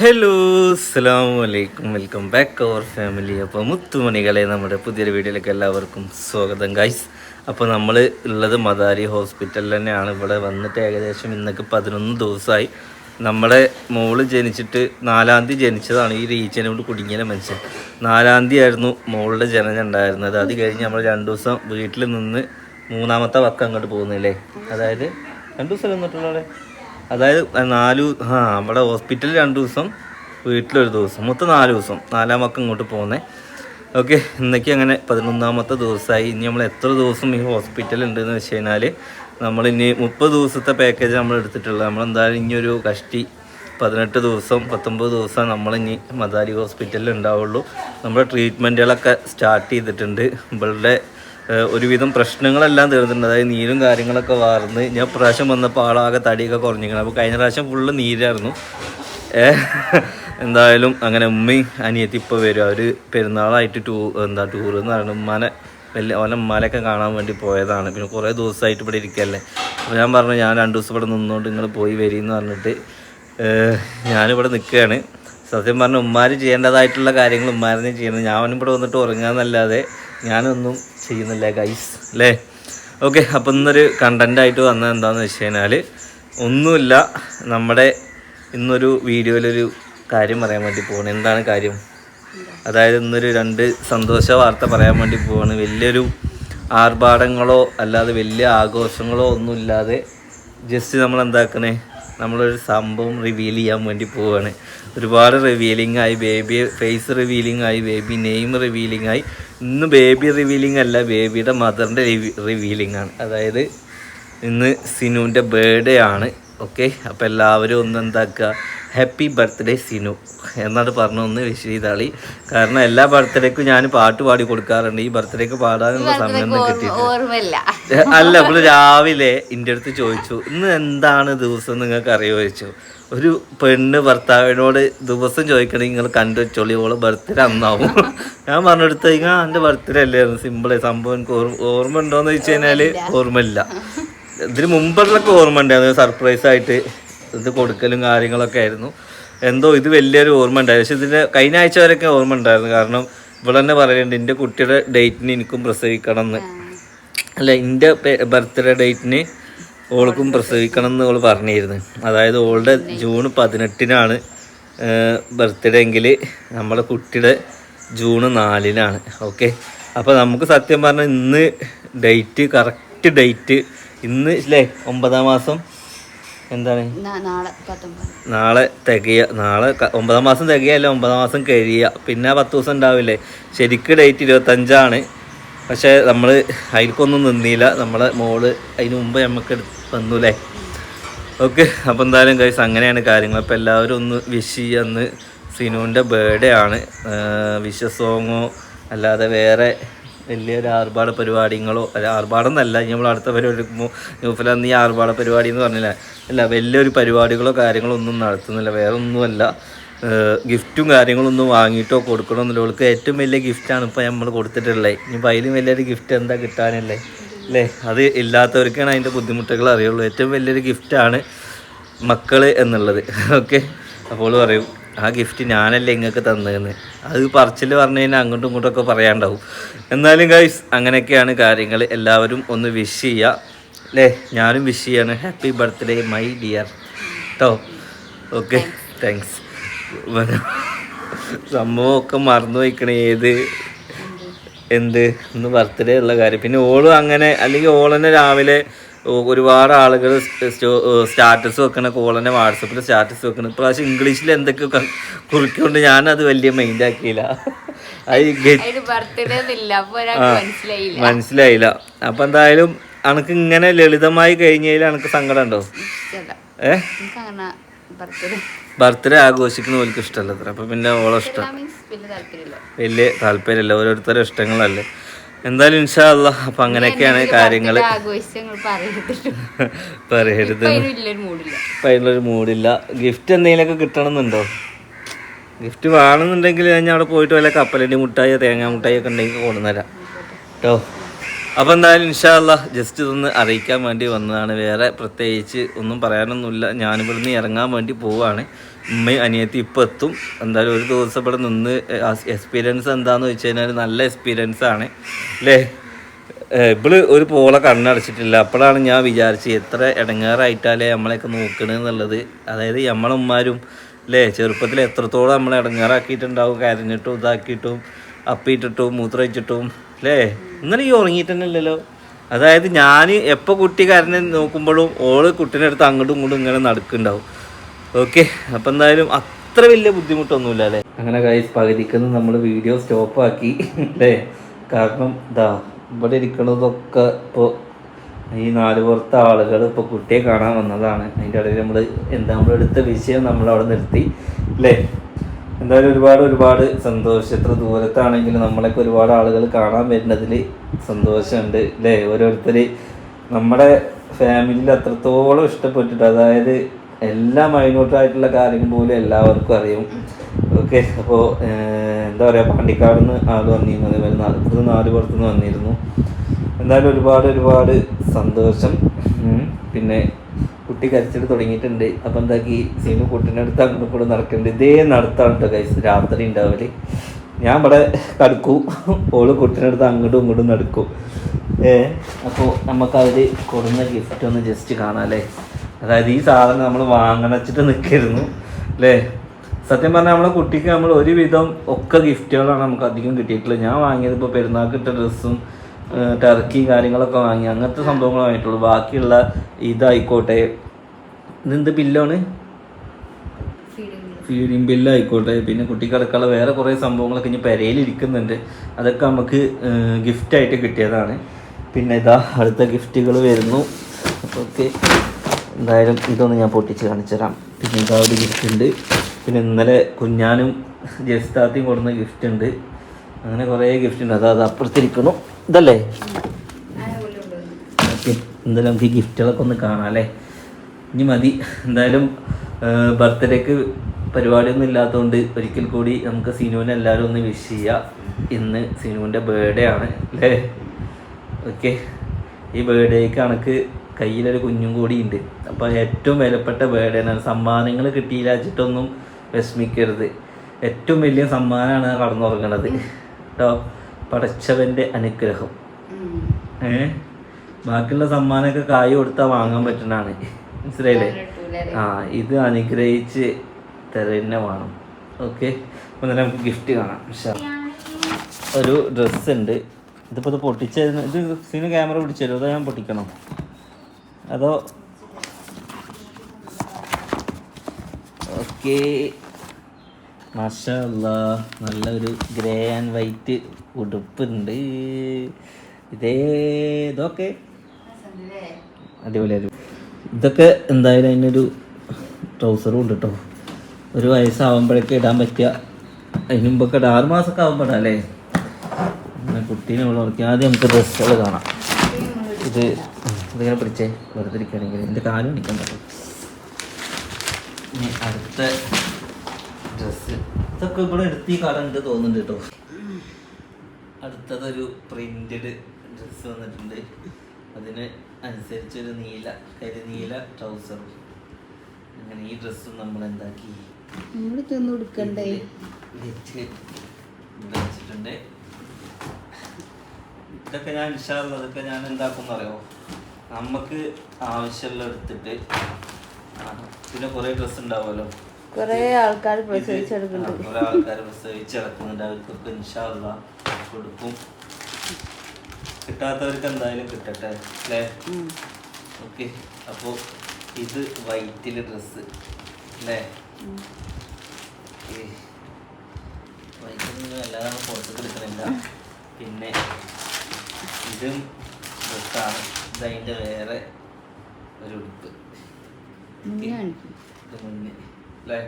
Hello അസ്സാം വലൈക്കും welcome back അവർ family അപ്പോൾ മുത്തുമണികളെ നമ്മുടെ പുതിയൊരു വീഡിയോയിലേക്ക് എല്ലാവർക്കും സ്വാഗതം ഗൈസ് അപ്പോൾ നമ്മൾ ഉള്ളത് മദാരി ഹോസ്പിറ്റലിൽ തന്നെയാണ്. ഇവിടെ വന്നിട്ട് ഏകദേശം ഇന്നൊക്കെ പതിനൊന്ന് ദിവസമായി. നമ്മുടെ മോൾ ജനിച്ചിട്ട് നാലാം തീയതി ജനിച്ചതാണ്. ഈ റീച്ചനെ കൊണ്ട് കുടുങ്ങിയ മനുഷ്യൻ. നാലാം തീയതി ആയിരുന്നു മോളുടെ ജനനം ഉണ്ടായിരുന്നത്. അത് കഴിഞ്ഞ് നമ്മൾ രണ്ട് ദിവസം വീട്ടിൽ നിന്ന് മൂന്നാമത്തെ വക്കം അങ്ങോട്ട് പോകുന്നില്ലേ അതായത് രണ്ട് ദിവസം നിന്നിട്ടുള്ള അതായത് നാലു ആ അവിടെ ഹോസ്പിറ്റലിൽ രണ്ട് ദിവസം വീട്ടിലൊരു ദിവസം മൊത്തം നാല് ദിവസം. നാലാം വക്കം ഇങ്ങോട്ട് പോകുന്നേ ഓക്കെ ഇന്നേക്ക് അങ്ങനെ പതിനൊന്നാമത്തെ ദിവസമായി ഇനി നമ്മൾ എത്ര ദിവസം ഈ ഹോസ്പിറ്റലിൽ ഉണ്ടെന്ന് വെച്ച് കഴിഞ്ഞാൽ നമ്മൾ ഇനി മുപ്പത് ദിവസത്തെ പാക്കേജ് നമ്മൾ എടുത്തിട്ടുള്ളത്. നമ്മളെന്തായാലും ഇനി ഒരു കഷ്ടി പതിനെട്ട് ദിവസം പത്തൊമ്പത് ദിവസം നമ്മൾ ഇനി മദാരി ഹോസ്പിറ്റലിൽ ഉണ്ടാവുള്ളൂ. നമ്മുടെ ട്രീറ്റ്മെന്റുകളൊക്കെ സ്റ്റാർട്ട് ചെയ്തിട്ടുണ്ട്. ഇവളുടെ ഒരുവിധം പ്രശ്നങ്ങളെല്ലാം തീർന്നിട്ടുണ്ട്. അതായത് നീരും കാര്യങ്ങളൊക്കെ വാർന്ന് ഞാൻ പ്രാവശ്യം വന്നപ്പോൾ ആളാകെ തടിയൊക്കെ കുറഞ്ഞിരിക്കണം. അപ്പോൾ കഴിഞ്ഞ പ്രാവശ്യം ഫുള്ള് നീരായിരുന്നു. എന്തായാലും അങ്ങനെ ഉമ്മയും അനിയത്തി ഇപ്പോൾ വരും. അവർ പെരുന്നാളായിട്ട് ടൂ എന്താ ടൂർ എന്ന് പറയുന്നത് ഉമ്മാനെ വലിയ അവനെ ഉമ്മാനൊക്കെ കാണാൻ വേണ്ടി പോയതാണ്. പിന്നെ കുറേ ദിവസമായിട്ട് ഇവിടെ ഇരിക്കല്ലേ. അപ്പോൾ ഞാൻ പറഞ്ഞു ഞാൻ രണ്ട് ദിവസം ഇവിടെ നിന്നുകൊണ്ട് നിങ്ങൾ പോയി വരീന്ന് പറഞ്ഞിട്ട് ഞാനിവിടെ നിൽക്കുകയാണ് സത്യം പറഞ്ഞാൽ ഉമ്മാർ ചെയ്യേണ്ടതായിട്ടുള്ള കാര്യങ്ങൾ ഉമ്മാരനെ ചെയ്യുന്നത് ഞാൻ ഇവിടെ വന്നിട്ട് ഉറങ്ങാന്നല്ലാതെ ഞാനൊന്നും ചെയ്യുന്നില്ല ഗൈസ് അല്ലേ ഓക്കെ അപ്പം ഇന്നൊരു കണ്ടന്റായിട്ട് വന്നത് എന്താണെന്ന് വെച്ച് കഴിഞ്ഞാൽ ഒന്നുമില്ല നമ്മുടെ ഇന്നൊരു വീഡിയോയിലൊരു കാര്യം പറയാൻ വേണ്ടി പോകണം എന്താണ് കാര്യം? അതായത് ഇന്നൊരു രണ്ട് സന്തോഷ വാർത്ത പറയാൻ വേണ്ടി പോവാണ്. വലിയൊരു ആർഭാടങ്ങളോ അല്ലാതെ വലിയ ആഘോഷങ്ങളോ ഒന്നുമില്ലാതെ ജസ്റ്റ് നമ്മൾ എന്താക്കണേ? നമ്മളൊരു സംഭവം റിവീൽ ചെയ്യാൻ വേണ്ടി പോവുകയാണ് ഒരുപാട് റിവീലിംഗ് ആയി ബേബി ഫേസ് റിവീലിംഗ് ആയി ബേബി നെയിം റിവീലിംഗ് ആയി. ഇന്ന് ബേബി റിവീലിംഗ് അല്ല ബേബിയുടെ മദറിന്റെ റിവീലിംഗ് ആണ്. അതായത് ഇന്ന് സിനുവിന്റെ ബർത്ത്ഡേ ആണ് ഓക്കെ അപ്പോൾ എല്ലാവരും ഒന്ന് എന്താക്കുക? ഹാപ്പി ബർത്ത്ഡേ സിനു എന്നാണ് പറഞ്ഞു ഒന്ന് വിഷ് ചെയ്താളി. കാരണം എല്ലാ ബർത്ത്ഡേക്കും ഞാൻ പാട്ട് പാടി കൊടുക്കാറുണ്ട്. ഈ ബർത്ത്ഡേക്ക് പാടാനുള്ള സമയമൊന്നും കിട്ടിയിട്ടില്ല. അല്ല നമ്മൾ രാവിലെ എന്റെ അടുത്ത് ചോദിച്ചു ഇന്ന് എന്താണ് ദിവസം? നിങ്ങൾക്ക് അറിയോ ചോദിച്ചു. ഒരു പെണ്ണ് ഭർത്താവിനോട് ദിവസം ചോദിക്കണമെങ്കിൽ നിങ്ങൾ കണ്ടു വെച്ചോളി ഓൾ ബർത്ത്ഡേ അന്നാവും. ഞാൻ പറഞ്ഞെടുത്ത് കഴിഞ്ഞാൽ എന്റെ ബർത്ത്ഡേ അല്ലായിരുന്നു. സിമ്പിൾ സംഭവം എനിക്ക് ഓർമ്മ ഓർമ്മ ഉണ്ടോയെന്ന് ചോദിച്ചു കഴിഞ്ഞാൽ ഓർമ്മയില്ല. ഇതിന് മുമ്പുള്ളൊക്കെ ഓർമ്മ ഉണ്ടായിരുന്നു സർപ്രൈസ് ആയിട്ട് ഇത് കൊടുക്കലും കാര്യങ്ങളൊക്കെ ആയിരുന്നു. എന്തോ ഇത് വലിയൊരു ഓർമ്മ ഉണ്ടായിരുന്നു പക്ഷെ ഇതിന്റെ കഴിഞ്ഞ ആഴ്ച വരെയൊക്കെ ഓർമ്മ ഉണ്ടായിരുന്നു. കാരണം ഇവിടെ തന്നെ പറയുന്നുണ്ട് എന്റെ കുട്ടിയുടെ ഡേറ്റിന് എനിക്കും പ്രസവിക്കണം എന്ന് അല്ല എന്റെ ബർത്ത്ഡേ ഡേറ്റിന് ഓൾക്കും പ്രസവിക്കണം എന്ന് ഓൾ പറഞ്ഞിരുന്നു. അതായത് ഓളുടെ ജൂൺ പതിനെട്ടിനാണ് ബർത്ത്ഡേ എങ്കിൽ നമ്മുടെ കുട്ടിയുടെ ജൂൺ നാലിനാണ്. ഓക്കെ? അപ്പോൾ നമുക്ക് സത്യം പറഞ്ഞാൽ ഇന്ന് ഡേറ്റ് കറക്റ്റ് ഡേറ്റ് ഇന്ന് അല്ലേ ഒമ്പതാം മാസം എന്താണ്? നാളെ തികയ നാളെ ഒമ്പതാം മാസം തികയല്ല ഒമ്പതാം മാസം കഴിയുക പിന്നെ പത്ത് ദിവസം ഉണ്ടാവില്ലേ? ശരിക്ക് ഡേറ്റ് ഇരുപത്തഞ്ചാണ്. പക്ഷേ നമ്മൾ അതിൽക്കൊന്നും നിന്നില്ല. നമ്മളെ മോൾ അതിന് മുമ്പ് നമുക്ക് എടുത്ത് അല്ലേ ഓക്കെ അപ്പോൾ എന്തായാലും കഴിച്ച് അങ്ങനെയാണ് കാര്യങ്ങൾ. അപ്പോൾ എല്ലാവരും ഒന്ന് വിഷ് ചെയ്യുന്ന സിനുവിന്റെ ബേർഡേ ആണ്. വിഷ സോങ്ങോ അല്ലാതെ വേറെ വലിയൊരു ആർഭാട പരിപാടികളോ അല്ല ആർഭാടം എന്നല്ല നമ്മൾ അടുത്ത പരിപാടി ന്യൂഫില ഈ ആർഭാട പരിപാടി എന്ന് പറഞ്ഞില്ല? അല്ല വലിയൊരു പരിപാടികളോ കാര്യങ്ങളോ ഒന്നും നടത്തുന്നില്ല വേറെ ഒന്നുമല്ല ഗിഫ്റ്റും കാര്യങ്ങളൊന്നും വാങ്ങിയിട്ടോ കൊടുക്കണമെന്നില്ല അവൾക്ക് ഏറ്റവും വലിയ ഗിഫ്റ്റാണ് ഇപ്പോൾ നമ്മൾ കൊടുത്തിട്ടുള്ളത്. ഇനി അതിലും വലിയൊരു ഗിഫ്റ്റ് എന്താ കിട്ടാനല്ലേ? അല്ലേ അത് ഇല്ലാത്തവർക്കാണ് അതിന്റെ ബുദ്ധിമുട്ടുകൾ അറിയുള്ളൂ. ഏറ്റവും വലിയൊരു ഗിഫ്റ്റാണ് മക്കൾ എന്നുള്ളത്. ഓക്കെ? അപ്പോൾ പറയും ആ ഗിഫ്റ്റ് ഞാനല്ലേ ഇങ്ങൾക്ക് തന്നതെന്ന് അത് പറച്ചിൽ പറഞ്ഞു കഴിഞ്ഞാൽ അങ്ങോട്ടും ഇങ്ങോട്ടും ഒക്കെ പറയാണ്ടാവും. എന്നാലും ഗൈസ് അങ്ങനെയൊക്കെയാണ് കാര്യങ്ങൾ എല്ലാവരും ഒന്ന് വിഷ് ചെയ്യുക അല്ലേ ഞാനും വിഷ് ചെയ്യാണ്. ഹാപ്പി ബർത്ത്ഡേ മൈ ഡിയർ കേട്ടോ ഓക്കെ? താങ്ക്സ് സംഭവമൊക്കെ മറന്നു വയ്ക്കണേ. ഏത് എന്ത്? ഇന്ന് ബർത്ത്ഡേ ഉള്ള കാര്യം. പിന്നെ ഓളും അങ്ങനെ അല്ലെങ്കിൽ ഓളന്നെ രാവിലെ ഒരുപാട് ആളുകൾ സ്റ്റാറ്റസ് വെക്കണ ഓളന്നെ വാട്സപ്പിൽ സ്റ്റാറ്റസ് വെക്കണ. ഇപ്രാവശ്യം ഇംഗ്ലീഷിൽ എന്തൊക്കെ കുറിക്കൊണ്ട് ഞാനത് വലിയ മൈൻഡ് ആക്കിയില്ല. മനസ്സിലായില്ല. അപ്പൊ എന്തായാലും അനക്ക് ഇങ്ങനെ ലളിതമായി കഴിഞ്ഞാൽ അനക്ക് സങ്കടം ഉണ്ടോ? ഏഹ് ബർത്ത്ഡേ ആഘോഷിക്കുന്ന ഓൾക്ക് ഇഷ്ടമല്ല അത്ര. അപ്പം പിന്നെ ഓളെ ഇഷ്ടം. വലിയ താല്പര്യമില്ല. ഓരോരുത്തരുടെ ഇഷ്ടങ്ങളല്ലേ. എന്തായാലും ഇൻഷാ അല്ല അപ്പം അങ്ങനെയൊക്കെയാണ് കാര്യങ്ങൾ പറയരുത്. ഇപ്പൊ മൂടില്ല അതിനുള്ളൊരു മൂഡില്ല ഗിഫ്റ്റ് എന്തെങ്കിലുമൊക്കെ കിട്ടണമെന്നുണ്ടോ? ഗിഫ്റ്റ് വേണമെന്നുണ്ടെങ്കിൽ ഞാൻ അവിടെ പോയിട്ട് വല്ല കപ്പലണ്ടി മുട്ടായി തേങ്ങ മുട്ടായി ഒക്കെ ഉണ്ടെങ്കിൽ കൊണ്ടുവന്നരാം. കേട്ടോ. അപ്പോൾ എന്തായാലും ഇൻഷാല്ല ജസ്റ്റ് ഇതൊന്ന് അറിയിക്കാൻ വേണ്ടി വന്നതാണ്. വേറെ പ്രത്യേകിച്ച് ഒന്നും പറയാനൊന്നുമില്ല. ഞാനിവിടുന്ന് ഇറങ്ങാൻ വേണ്ടി പോവാണ്. ഉമ്മയും അനിയത്തി ഇപ്പം എത്തും. എന്തായാലും ഒരു ദിവസം ഇവിടെ നിന്ന് എക്സ്പീരിയൻസ് എന്താന്ന് വെച്ച് കഴിഞ്ഞാൽ നല്ല എക്സ്പീരിയൻസ് ആണ്. അല്ലേ ഇവൾ ഒരു പോളെ കണ്ണടച്ചിട്ടില്ല. അപ്പോഴാണ് ഞാൻ വിചാരിച്ചത് എത്ര ഇടങ്ങാറായിട്ടാലേ നമ്മളെയൊക്കെ നോക്കണെന്നുള്ളത് അതായത് നമ്മളമ്മാരും അല്ലേ ചെറുപ്പത്തിൽ എത്രത്തോളം നമ്മളെ ഇടങ്ങാറാക്കിയിട്ടുണ്ടാവും. കരഞ്ഞിട്ടും ഇതാക്കിയിട്ടും അപ്പിയിട്ടിട്ടും മൂത്രമൊഴിച്ചിട്ടും അല്ലേ ഇന്നലെ ഈ ഉറങ്ങിയിട്ട് തന്നെ ഇല്ലല്ലോ അതായത് ഞാൻ എപ്പോൾ കുട്ടി കരഞ്ഞ് നോക്കുമ്പോഴും ഓൾ കുട്ടീന്റെ അടുത്ത് അങ്ങോട്ടും ഇങ്ങോട്ടും ഇങ്ങനെ നടക്കുന്നുണ്ടാവും. ഓക്കെ അപ്പം എന്തായാലും അത്ര വലിയ ബുദ്ധിമുട്ടൊന്നുമില്ല അല്ലേ? അങ്ങനെ കൈസ് പകുതിക്കുന്ന നമ്മൾ വീഡിയോ സ്റ്റോപ്പ് ആക്കി അല്ലേ? കാരണം ഇതാ ഇവിടെ ഇരിക്കണതൊക്കെ ഇപ്പോൾ ഈ നാല് പുറത്തെ ആളുകൾ ഇപ്പോൾ കുട്ടിയെ കാണാൻ വന്നതാണ്. അതിന്റെ ഇടയിൽ നമ്മൾ എന്താ നമ്മൾ എടുത്ത വിഷയം നമ്മൾ അവിടെ നിർത്തി അല്ലേ? എന്തായാലും ഒരുപാട് ഒരുപാട് സന്തോഷം. എത്ര ദൂരത്താണെങ്കിലും നമ്മളൊക്കെ ഒരുപാട് ആളുകൾ കാണാൻ വരുന്നതിൽ സന്തോഷമുണ്ട് അല്ലേ? ഓരോരുത്തർ നമ്മുടെ ഫാമിലിയിൽ അത്രത്തോളം ഇഷ്ടപ്പെട്ടിട്ട് അതായത് എല്ലാ മൈന്യൂട്ടായിട്ടുള്ള കാര്യം പോലും എല്ലാവർക്കും അറിയും. ഓക്കെ അപ്പോൾ എന്താ പറയുക പാണ്ടിക്കാട് നിന്ന് ആൾ വന്നിരുന്നു അതേപോലെ നാലപ്പുറത്ത് നാല് പുറത്തുനിന്ന് വന്നിരുന്നു. എന്തായാലും ഒരുപാട് ഒരുപാട് സന്തോഷം. പിന്നെ കുട്ടി കരച്ചിട്ട് തുടങ്ങിയിട്ടുണ്ട്. അപ്പം എന്താക്കി കുട്ടീന്റെ അടുത്ത് അങ്ങോട്ടും കൂടെ നടക്കുന്നുണ്ട് ഇതേ നടത്താണ് കേട്ടോ കൈസ് രാത്രി ഉണ്ടാവൽ. ഞാൻ ഇവിടെ കടക്കും. ഓൾ കുട്ടീന്റെ അടുത്ത് അങ്ങോട്ടും ഇങ്ങോട്ടും നടക്കും. ഏ അപ്പോൾ നമുക്ക് അവർ കൊടുന്ന ഗിഫ്റ്റ് ഒന്ന് ജസ്റ്റ് കാണാം അല്ലേ? അതായത് ഈ സാധനം നമ്മൾ വാങ്ങണച്ചിട്ട് നിൽക്കായിരുന്നു അല്ലേ? സത്യം പറഞ്ഞാൽ നമ്മളെ കുട്ടിക്ക് നമ്മൾ ഒരുവിധം ഒക്കെ ഗിഫ്റ്റുകളാണ് നമുക്ക് അധികം കിട്ടിയിട്ടുള്ളത്. ഞാൻ വാങ്ങിയത് ഇപ്പോൾ പെരുന്നാൾക്ക് ഇട്ട ഡ്രസ്സും ടർക്കി കാര്യങ്ങളൊക്കെ വാങ്ങി. അങ്ങനത്തെ സംഭവങ്ങൾ വാങ്ങിയിട്ടുള്ളൂ ബാക്കിയുള്ള ഇതായിക്കോട്ടെ. ഇതെന്ത് ബില്ലാണ്? ഫീഡിങ് ബില്ലായിക്കോട്ടെ ബില്ല് പിന്നെ കുട്ടിക്ക് അടക്കമുള്ള വേറെ കുറേ സംഭവങ്ങളൊക്കെ ഇനി പെരയിൽ ഇരിക്കുന്നുണ്ട് അതൊക്കെ നമുക്ക് ഗിഫ്റ്റായിട്ട് കിട്ടിയതാണ്. പിന്നെ ഇതാ അടുത്ത ഗിഫ്റ്റുകൾ വരുന്നു. ഓക്കെ. എന്തായാലും ഇതൊന്ന് ഞാൻ പൊട്ടിച്ച് കാണിച്ചു തരാം പിന്നെ ഇതാ ഒരു ഗിഫ്റ്റ് ഉണ്ട്. പിന്നെ ഇന്നലെ കുഞ്ഞാനും ജസ്താത്തിയും കൊടുന്ന ഗിഫ്റ്റ് ഉണ്ട്. അങ്ങനെ കുറേ ഗിഫ്റ്റ് ഉണ്ട്. അതാ അത് അപ്പുറത്തിരിക്കണു ഇതല്ലേ? എന്തായാലും നമുക്ക് ഈ ഗിഫ്റ്റുകളൊക്കെ ഒന്ന് കാണാം അല്ലേ? ഇനി മതി. എന്തായാലും ബർത്ത്ഡേക്ക് പരിപാടിയൊന്നും ഇല്ലാത്തതുകൊണ്ട് ഒരിക്കൽ കൂടി നമുക്ക് സിനുവിനെ എല്ലാവരും ഒന്ന് വിഷ് ചെയ്യാം. ഇന്ന് സിനുവിന്റെ ബർത്ത്ഡേ ആണ് അല്ലേ? ഓക്കെ. ഈ ബർത്ത്ഡേക്ക് കണക്ക് കയ്യിലൊരു കുഞ്ഞും കൂടി ഉണ്ട് അപ്പോൾ ഏറ്റവും വിലപ്പെട്ട തന്നെയാണ്. സമ്മാനങ്ങൾ കിട്ടിയില്ല വെച്ചിട്ടൊന്നും വിഷമിക്കരുത്. ഏറ്റവും വലിയ സമ്മാനമാണ് കടന്നുറങ്ങണത്. കേട്ടോ പടച്ചവന്റെ അനുഗ്രഹം. ഏ? ബാക്കിയുള്ള സമ്മാനമൊക്കെ കായ് കൊടുത്താൽ വാങ്ങാൻ പറ്റുന്നതാണ്. മനസ്സിലായില്ലേ? ആ ഇത് അനുഗ്രഹിച്ച് തരുന്ന വേണം. ഓക്കെ? അപ്പം തന്നെ നമുക്ക് ഗിഫ്റ്റ് കാണാം. ഒരു ഡ്രസ്സ് ഉണ്ട്. ഇതിപ്പോൾ ഇത് പൊട്ടിച്ച ഇത് സീന് ക്യാമറ പിടിച്ചു തരുമോ അതോ ഞാൻ പൊട്ടിക്കണോ? അതോ? ഓക്കെ. മാഷല്ല നല്ലൊരു ഗ്രേ ആൻഡ് വൈറ്റ് ഉടുപ്പുണ്ട്. ഇതേ ഇതൊക്കെ? അടിപൊളി അടിപൊളി. ഇതൊക്കെ എന്തായാലും അതിനൊരു ട്രൗസറും ഉണ്ട് കേട്ടോ ഒരു വയസ്സാവുമ്പോഴേക്ക് ഇടാൻ പറ്റിയ അതിന് മുമ്പൊക്കെ ഇടാം. ആറ് മാസമൊക്കെ ആകുമ്പോഴാ അല്ലേ? കുട്ടീനെ ഉറക്കി ആദ്യം നമുക്ക് ഡ്രസ്സുകൾ കാണാം. ഇത് ഇതിങ്ങനെ പിടിച്ചേ വെറുതെ ഇരിക്കുകയാണെങ്കിൽ എന്റെ കാലും നിൽക്കാൻ പറ്റും. ഇനി അടുത്ത ഡ്രസ്സ് ഇതൊക്കെ ഇവിടെ എടുത്ത് ഈ കട ഉണ്ട് തോന്നുന്നുണ്ട് കേട്ടോ. അടുത്തതൊരു പ്രിന്റഡ് ഡ്രസ്സ് വന്നിട്ടുണ്ട്. അതിന് അനുസരിച്ചൊരു നീല കരിനീല ട്രൗസറും അങ്ങനെ ഈ ഡ്രസ്സും നമ്മൾ എന്താക്കി? വെച്ചിട്ടുണ്ട്. ഇതൊക്കെ ഞാൻ ഇഷ്ടമുള്ളതൊക്കെ ഞാൻ എന്താക്കും അറിയോ നമുക്ക് ആവശ്യമുള്ള എടുത്തിട്ട് പിന്നെ കുറേ ഡ്രസ്സ് ഉണ്ടാവുമല്ലോ. കുറേ ആൾക്കാർ പ്രസവിച്ചെടുക്കുന്നുണ്ട്. കുറെ ആൾക്കാർ പ്രസവിച്ച് ഇറക്കുന്നുണ്ട് അവർക്കൊക്കെ ഇൻഷാള്ള കൊടുക്കും. കിട്ടാത്തവർക്ക് എന്തായാലും കിട്ടട്ടെ അല്ലേ? ഓക്കെ. അപ്പോൾ ഇത് വൈറ്റിൽ ഡ്രസ്സ് അല്ലേ? വൈറ്റിൽ എല്ലാം പുറത്തേക്ക് എടുക്കണില്ല. പിന്നെ ഇതും ഡ്രസ്സാണ് ഇതതിന്റെ വേറെ ഒരു ഉടുപ്പ്. മുന്നേ അല്ലേ?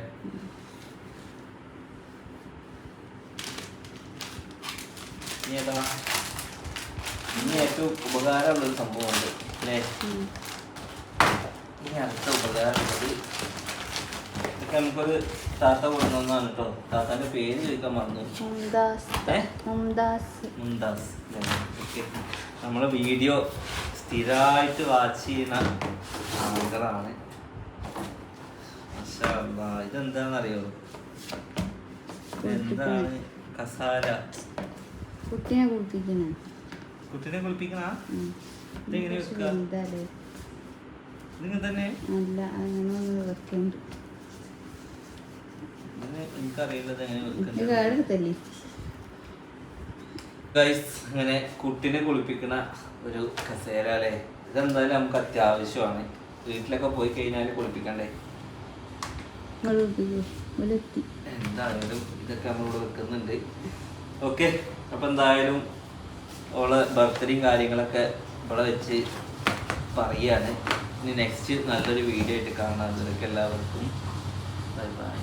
ഇനി ഏതാ? ഇനി ഏറ്റവും ഉപകാരമുള്ളൊരു സംഭവമുണ്ട്. അല്ലേ? ഇനി അടുത്ത ഉപകാരമുള്ളത് ഇതൊക്കെ നമുക്കൊരു താത്ത കൊണ്ടുവന്നതാണ് കേട്ടോ താത്താന്റെ പേര് ചോദിക്കാൻ മറന്നു. മുംദാസ് മുംദാസ് മുംദാസ് നമ്മളെ വീഡിയോ സ്ഥിരമായിട്ട് വാച്ച് ചെയ്യുന്ന ആങ്കറാണ്. ഇതെന്താന്നറിയോ? എന്താണ് കസാല കുട്ടിനെ കുളിപ്പിക്കണ. കുട്ടിനെ കുളിപ്പിക്കണ? ഇതെങ്ങനെ വെക്കുക നിങ്ങൾ തന്നെ അല്ല അങ്ങനെ എനിക്കറിയില്ലത് എങ്ങനെ വെക്കുന്നത് ഗൈസ് അങ്ങനെ കുട്ടിനെ കുളിപ്പിക്കുന്ന ഒരു കസേര അല്ലേ? ഇതെന്തായാലും നമുക്ക് അത്യാവശ്യമാണ്. വീട്ടിലൊക്കെ പോയി കഴിഞ്ഞാൽ കുളിപ്പിക്കണ്ടേ? എന്തായാലും ഇതൊക്കെ നമ്മളിവിടെ വെക്കുന്നുണ്ട്. ഓക്കെ അപ്പം എന്തായാലും ഓളെ ബർത്ത്ഡേയും കാര്യങ്ങളൊക്കെ ഇവിടെ വെച്ച് പറയാണ്. ഇനി നെക്സ്റ്റ് നല്ലൊരു വീഡിയോ ആയിട്ട് കാണാം. എല്ലാവർക്കും. Bye bye